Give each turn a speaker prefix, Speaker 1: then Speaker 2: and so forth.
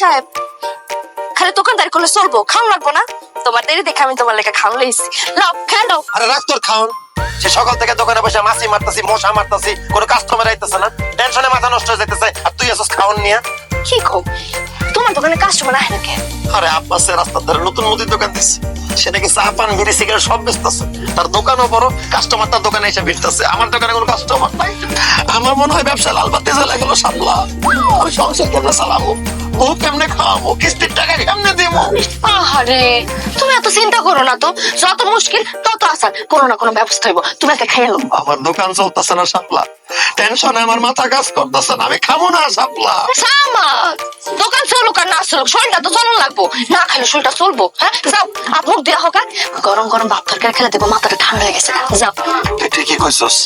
Speaker 1: সাহেব। খালি দোকানদারি করলে চলবো খাওয়া লাগবো না? তোমার দেরি দেখে আমি তোমার লেখা খাওয়া লইছি। নাও।
Speaker 2: আরে রাখ তোর খাওন। সে সকাল থেকে দোকানে বসে মাছি মারতাছি মশা মারতাছি কোনো কাস্টমার আইতেছে না। টেনশনে মাথা নষ্ট হয়ে যাইতেছে। আর তুই আসস খাওন নিয়ে।
Speaker 1: কি কো তোমার দোকানে কাস্টমার আহে
Speaker 2: আরে রাস্তার ধারে নতুন মুদির দোকান দিচ্ছে সে নাকি চা পান বিড়ি সিগারেট সব বেচতেছে। তার দোকানও বড় কাস্টমার তার দোকানে এসে ভিড়তেছে। আমার দোকানে কোনো কাস্টমার মনে হয় ব্যবসা লাল বাতি জ্বালা গেল সামলা আমি সংসার কেমনে চালাবো? কেমনে খাওয়াবো? কিস্তির টাকা কেমনে দিব?
Speaker 1: আহারে তুমি এত চিন্তা করো না তো। যত মুশকিল তত আসান কোনো না কোনো ব্যবস্থা হইব। তুমি একটা খেয়ে
Speaker 2: আমার দোকান চলতেছে না সাপলা টেনশনে আমার মাথা কাজ করতেছে না। আমি খাব না সাপলা
Speaker 1: সামা দোকান চলুক আর না চলুক শরীরটা তো চলন লাগবো। না খাইলে শরীরটা চলবো হ্যাঁ? যাও আর মুখ দেওয়া হোক গরম গরম ভাত তরকারি খেলে দেবো মাথাটা ঠান্ডা হয়ে গেছে। যাও।
Speaker 2: ঠিকই কইছস।